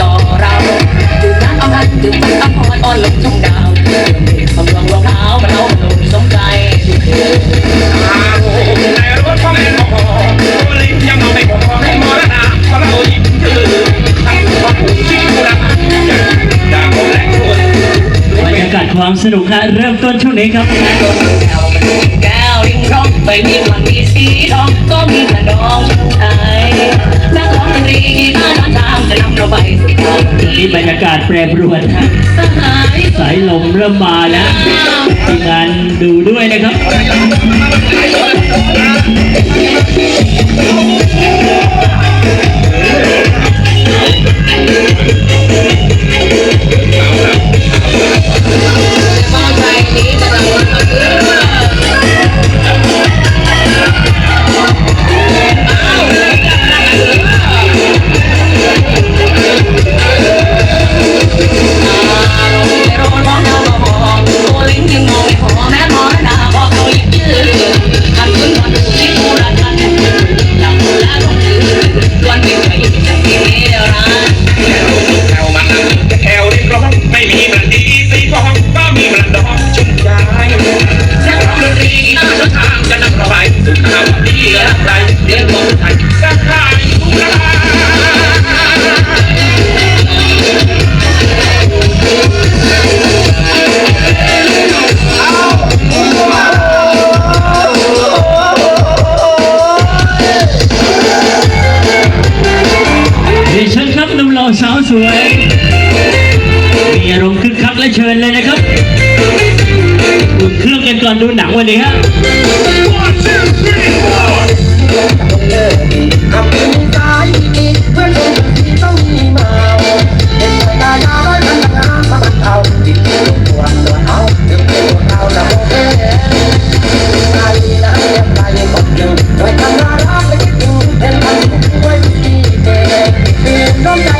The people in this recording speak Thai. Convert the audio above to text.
ต่อเราตื่นรเอาหันตื่นไปตั้พอนอ่อนลงทงดาวเดินเด็กสำรองรองเท้ามัเอาลงสมใจควบรรยากาศความสนุกค่ะเริ่มต้นช่วงนี้ครับแก้วลิงร้องไปมีมันมีสีทองก็มีแต่ดองไทย แปรปรวนครับสายลมเริ่มมาแล้วทีมงานดูด้วยนะครับ สาวสวย มีอารมณ์คึกคักและเชิญเลยนะครับอุ่นเครื่องกันก่อนดูหนังวันนี้ฮะ Don't